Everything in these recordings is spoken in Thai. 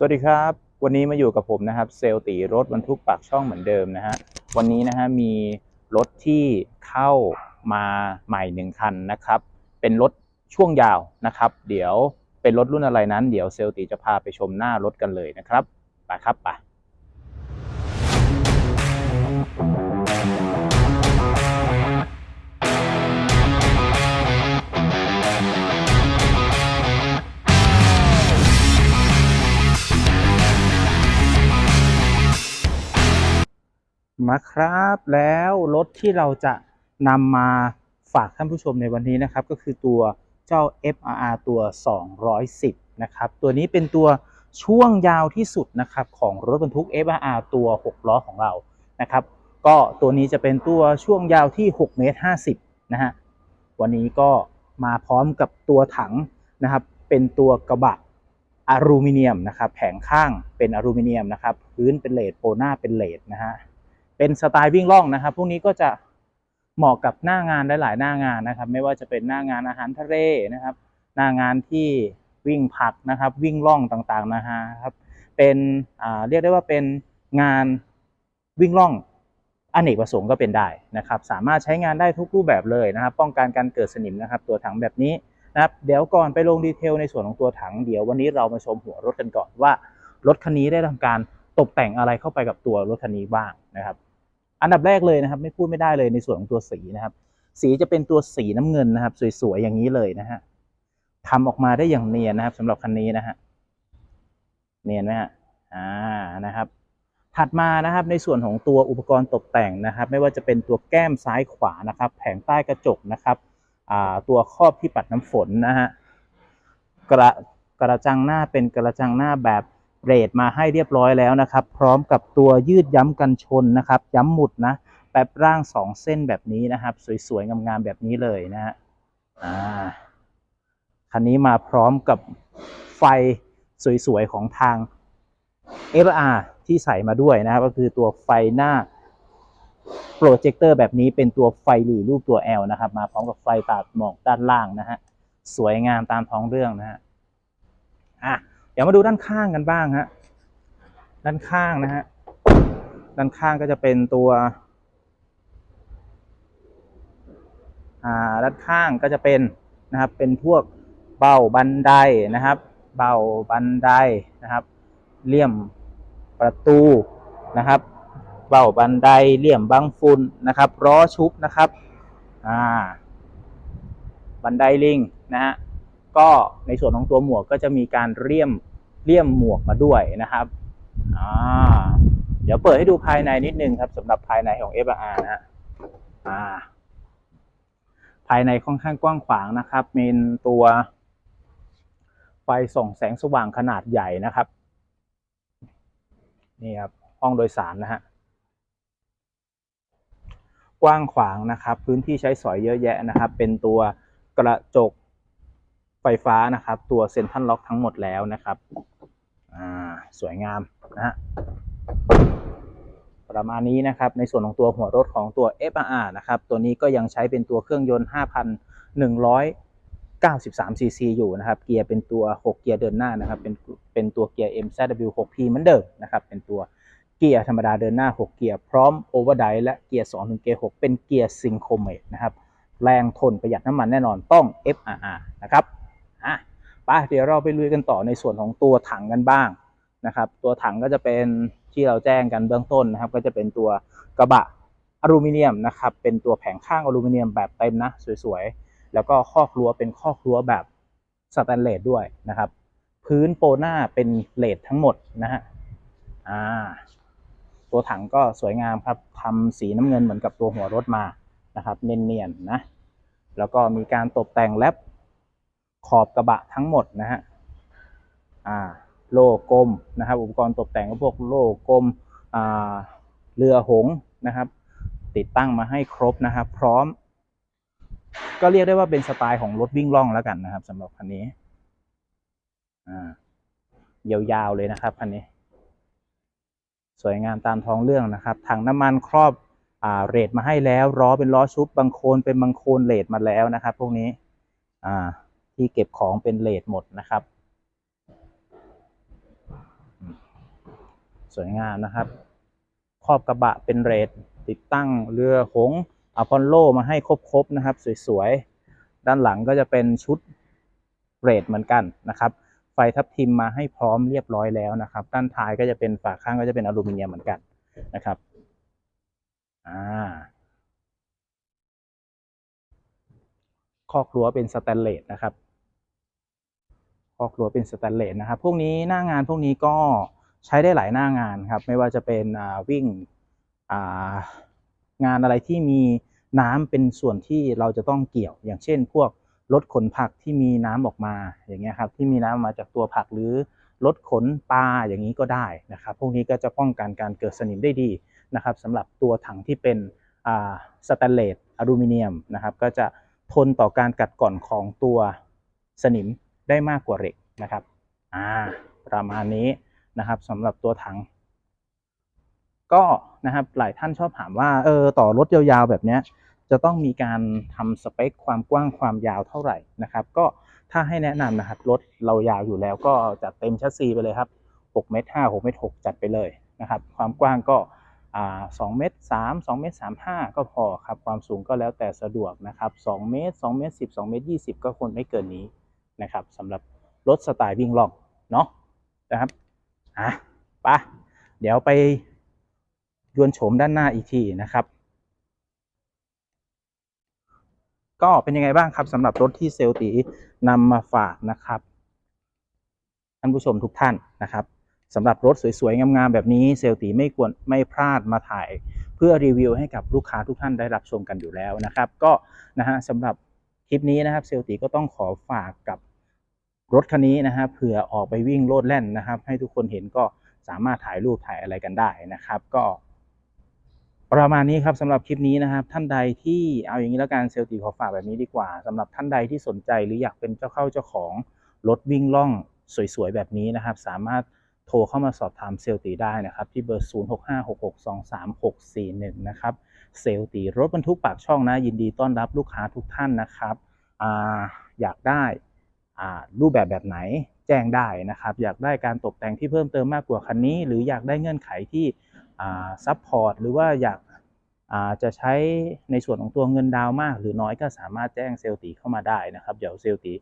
สวัสดีครับ วันนี้มาอยู่กับผมนะครับ เซลตีรถบรรทุกปากช่องเหมือนเดิมนะฮะวันนี้นะฮะมีรถที่เข้ามาใหม่หนึ่งคันนะครับ เป็นรถช่วงยาวนะครับ เดี๋ยวเป็นรถรุ่นอะไรนั้น เดี๋ยวเซลตีจะพาไปชมหน้ารถกันเลยนะครับไปครับไป มาครับ แล้วรถที่เราจะนำมาฝากท่านผู้ชมในวันนี้นะครับ ก็คือตัวเจ้า FRR ตัว 210 นะครับ ตัวนี้เป็นตัวช่วงยาวที่สุดนะครับของรถบรรทุก FRR ตัว 6 ล้อของเรานะครับ ก็ตัวนี้จะเป็นตัวช่วงยาวที่6เมตร50 นะฮะ วันนี้ก็มาพร้อมกับตัวถังนะครับ เป็นตัวกระบะอลูมิเนียมนะครับ แผงข้างเป็นอลูมิเนียมนะครับ พื้นเป็นเลดโปรหน้าเป็นเลดนะฮะ เป็นสไตล์วิ่งล่องนะครับ พวกนี้ก็จะเหมาะกับหน้างานหลายๆหน้างานนะครับ ไม่ว่าจะเป็นหน้างานอาหารทะเลนะครับ หน้างานที่วิ่งผักนะครับ วิ่งล่องต่างๆนะฮะครับ เป็นเรียกได้ว่าเป็นงานวิ่งล่องอเนกประสงค์ก็เป็นได้นะครับ สามารถใช้งานได้ทุกรูปแบบเลยนะครับ ป้องกันการเกิดสนิมนะครับ ตัวถังแบบนี้นะครับ เดี๋ยวก่อนไปลงดีเทลในส่วนของตัวถังเดี๋ยววันนี้เรามาชมหัวรถกันก่อนว่ารถคันนี้ได้ทำการตกแต่งอะไรเข้าไปกับตัวรถคันนี้บ้างนะครับ อันดับแรกเลยนะครับ ไม่พูดไม่ได้เลยในส่วนของตัวสีนะครับ สีจะเป็นตัวสีน้ำเงินนะครับ สวยๆอย่างนี้เลยนะฮะทำออกมาได้อย่างเนียนนะครับสำหรับคันนี้นะฮะเนียนไหมฮะอ่านะครับ ถัดมานะครับในส่วนของตัวอุปกรณ์ตกแต่งนะครับ ไม่ว่าจะเป็นตัวแก้มซ้ายขวานะครับ แผงใต้กระจกนะครับอ่าตัวครอบที่ปัดน้ำฝนนะฮะกระกระจังหน้าเป็นกระจังหน้าแบบ เรทมาให้เรียบร้อยแล้วนะครับ พร้อมกับตัวยืดย้ำกันชนนะครับ ย้ำหมุดนะแป๊บร่าง 2 เส้นแบบนี้นะครับ สวยๆ งามๆ แบบนี้เลยนะฮะอ่าคันนี้มาพร้อมกับไฟสวยๆ ของทาง FR ที่ใส่มาด้วยนะครับ ก็คือตัวไฟหน้าโปรเจคเตอร์แบบนี้เป็นตัวไฟหลีรูปตัว L นะครับ มาพร้อมกับไฟตัดหมอกด้านล่างนะฮะ สวยงามตามท้องเรื่องนะฮะ อะ ดี๋ยวมาดูด้านข้างกันบ้างฮะ ด้านข้างนะฮะ ด้านข้างก็จะเป็นตัว อ่า ด้านข้างก็จะเป็นนะครับ เป็นพวกเบ้าบันไดนะครับ เบ้าบันไดนะครับ เลี่ยมประตูนะครับ เบ้าบันไดเลี่ยมบังฝุ่นนะครับล้อชุบนะครับ อ่า บันไดลิงนะฮะก็ในส่วนของตัวหมวกก็จะมีการเลี่ยม เลี่ยมหมวกมาด้วยนะครับอ่าเดี๋ยวเปิดให้ดูภายในนิดนึงครับสำหรับภายในของ f r นะฮะอ่า ภายในค่อนข้างกว้างขวางนะครับเป็นตัวไฟส่องแสงสว่างขนาดใหญ่นะครับ นี่ครับ ห้องโดยสารนะฮะกว้างขวางนะครับ พื้นที่ใช้สอยเยอะแยะนะครับ เป็นตัวกระจกไฟฟ้านะครับ ตัวเซ็นทรัลล็อกทั้งหมดแล้วนะครับ สวยงามนะฮะประมาณนี้นะครับในส่วนของตัวหัวรถของตัว FRR นะครับตัวนี้ก็ยังใช้เป็นตัวเครื่องยนต์ 5,193 cc อยู่นะครับเกียร์เป็นตัว 6 เกียร์เดินหน้านะครับเป็นเป็นตัวเกียร์ MZW6P เหมือนเดิมนะครับเป็นตัวเกียร์ธรรมดาเดินหน้า 6 เกียร์พร้อมโอเวอร์ไดและเกียร์2ถึงเกียร์6เป็นเกียร์ซิงโครเมตนะครับแรงทนประหยัดน้ำมันแน่นอนต้อง FRR นะครับอะไปเดี๋ยวเราไปลุยกันต่อในส่วนของตัวถังกันบ้าง นะครับ ตัวถังก็จะเป็นที่เราแจ้งกันเบื้องต้นนะครับ ก็จะเป็นตัวกระบะอลูมิเนียมนะครับ เป็นตัวแผงข้างอลูมิเนียมแบบเต็มนะ สวยๆ แล้วก็ข้อครัวเป็นข้อครัวแบบสแตนเลสด้วยนะครับ พื้นโปหน้าเป็นเลดทั้งหมดนะฮะอ่าตัวถังก็สวยงามครับทำสีน้ำเงินเหมือนกับตัวหัวรถมานะครับ เนียนๆนะ แล้วก็มีการตกแต่งแลบขอบกระบะทั้งหมดนะฮะอ่า โล่กลมนะครับ อุปกรณ์ตกแต่งก็พวกโล่กลมเรือหงนะครับ ติดตั้งมาให้ครบนะครับ พร้อม ก็เรียกได้ว่าเป็นสไตล์ของรถวิ่งล่องแล้วกันนะครับสำหรับคันนี้ยาวๆเลยนะครับคันนี้ สวยงามตามท้องเรื่องนะครับถังน้ำมันครอบอเรทมาให้แล้วล้อเป็นล้อชุบบางโคนเป็นบางโคนเรทมาแล้วนะครับ พวกนี้ที่เก็บของเป็นเลทหมดนะครับ สวยงามนะครับครอบกระบะเป็นเรทติดตั้งเรือหงอพอลโลมาให้ครบๆนะครับ สวยๆ ด้านหลังก็จะเป็นชุดเรทเหมือนกันนะครับ ไฟทับทิมมาให้พร้อมเรียบร้อยแล้วนะครับ ด้านท้ายก็จะเป็นฝาข้างก็จะเป็นอลูมิเนียมเหมือนกันนะครับอ่าคอกรั้วเป็นสแตนเลสนะครับคอกรั้วเป็นสแตนเลสนะครับ พวกนี้หน้างานพวกนี้ก็ ใช้ได้หลายหน้างานครับ ไม่ว่าจะเป็นวิ่งงานอะไรที่มีน้ำเป็นส่วนที่เราจะต้องเกี่ยว อย่างเช่น พวกรถขนผักที่มีน้ำออกมาอย่างเงี้ยครับที่มีน้ำมาจากตัวผักหรือรถขนปลาอย่างนี้ก็ได้นะครับ พวกนี้ก็จะป้องกันการเกิดสนิมได้ดีนะครับสำหรับตัวถังที่เป็นสแตนเลสอลูมิเนียมนะครับ ก็จะทนต่อการกัดกร่อนของตัวสนิมได้มากกว่าเหล็กนะครับ อ่า ประมาณนี้ นะครับสำหรับตัวถัง ก็นะครับหลายท่านชอบถามว่าเออต่อรถยาวๆแบบเนี้ยจะต้องมีการทำสเปคความกว้างความยาวเท่าไหร่นะครับ ก็ถ้าให้แนะนำนะครับรถเรายาวอยู่แล้วก็จัดเต็มชัสซีไปเลยครับ6เมตร5 6เมตร6จัดไปเลยนะครับ ความกว้างก็อ่า2เมตร3 2เมตร35 ก็พอครับ ความสูงก็แล้วแต่สะดวกนะครับ2เมตร2เมตร10 2เมตร20 ก็ควรไม่เกินนี้นะครับสำหรับรถสไตล์วิ่งล่องเนาะนะครับ อะไปะเดี๋ยวไปยวนโฉมด้านหน้าอีกทีนะครับ ก็เป็นยังไงบ้างครับสำหรับรถที่เซลตีนำมาฝากนะครับท่านผู้ชมทุกท่านนะครับสำหรับรถสวยๆ งามๆ แบบนี้เซลตีไม่ควรไม่พลาดมาถ่าย เพื่อรีวิวให้กับลูกค้าทุกท่านได้รับชมกันอยู่แล้วนะครับ ก็นะฮะสำหรับคลิปนี้นะครับเซลตีก็ต้องขอฝากกับ รถคันนี้นะครับเผื่อออกไปวิ่งโลดแล่นนะครับ ให้ทุกคนเห็นก็สามารถถ่ายรูปถ่ายอะไรกันได้นะครับ ก็ ประมาณนี้ครับสำหรับคลิปนี้นะครับ ท่านใดที่เอาอย่างนี้แล้วกันเซลตีขอฝากแบบนี้ดีกว่าสำหรับท่านใดที่สนใจหรืออยากเป็นเจ้าเข้าเจ้าของรถวิ่งล่องสวยๆแบบนี้นะครับ สามารถโทรเข้ามาสอบถามเซลตีได้นะครับ ที่เบอร์ 0656623641 นะครับ เซลตีรถบรรทุกปากช่องนะ ยินดีต้อนรับลูกค้าทุกท่านนะครับออยากได้ รูปแบบแบบไหนแจ้งได้นะครับ อยากได้การตกแต่งที่เพิ่มเติมมากกว่าคันนี้ หรืออยากได้เงื่อนไขที่ซัพพอร์ตหรือว่าอยากาจะใช้ในส่วนของตัวเงินดาวมาก หรือน้อยก็สามารถแจ้งเซลตีเข้ามาได้นะครับ เดี๋ยวเซลตี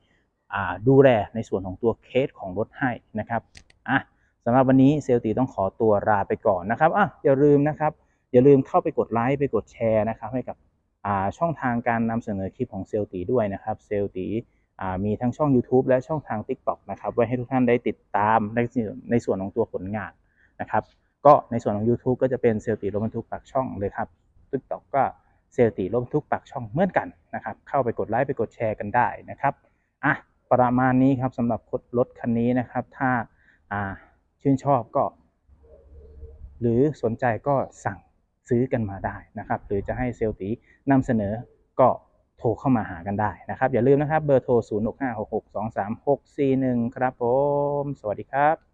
ดูแลในส่วนของตัวเคสของรถให้นะครับอะสำหรับวันนี้เซลตีต้องขอตัวลาไปก่อนนะครับอะอย่าลืมนะครับ อย่าลืมเข้าไปกดไลค์ไปกดแชร์นะครับให้กับช่องทางการนำเสนอคลิปของเซลตีด้วยนะครับเซลล์ตีอ่า มีทั้งช่อง YouTube และช่องทาง TikTok นะครับไว้ให้ทุกท่านได้ติดตามในในส่วนของตัวผลงานนะครับ ก็ในส่วนของ YouTube ก็จะเป็นเซลตีรถบรรทุกปากช่องเลยครับติ๊กต็อกก็เซลตีรถบรรทุกปากช่องเหมือนกันนะครับ เข้าไปกดไลค์ไปกดแชร์กันได้นะครับอะประมาณนี้ครับสำหรับรถคันนี้นะครับ ถ้าอ่าชื่นชอบก็ หรือสนใจก็สั่งซื้อกันมาได้นะครับ หรือจะให้เซลตีนำเสนอก็ โทรเข้ามาหากันได้นะครับ อย่าลืมนะครับเบอร์โทร 0656623641 ครับผม สวัสดีครับ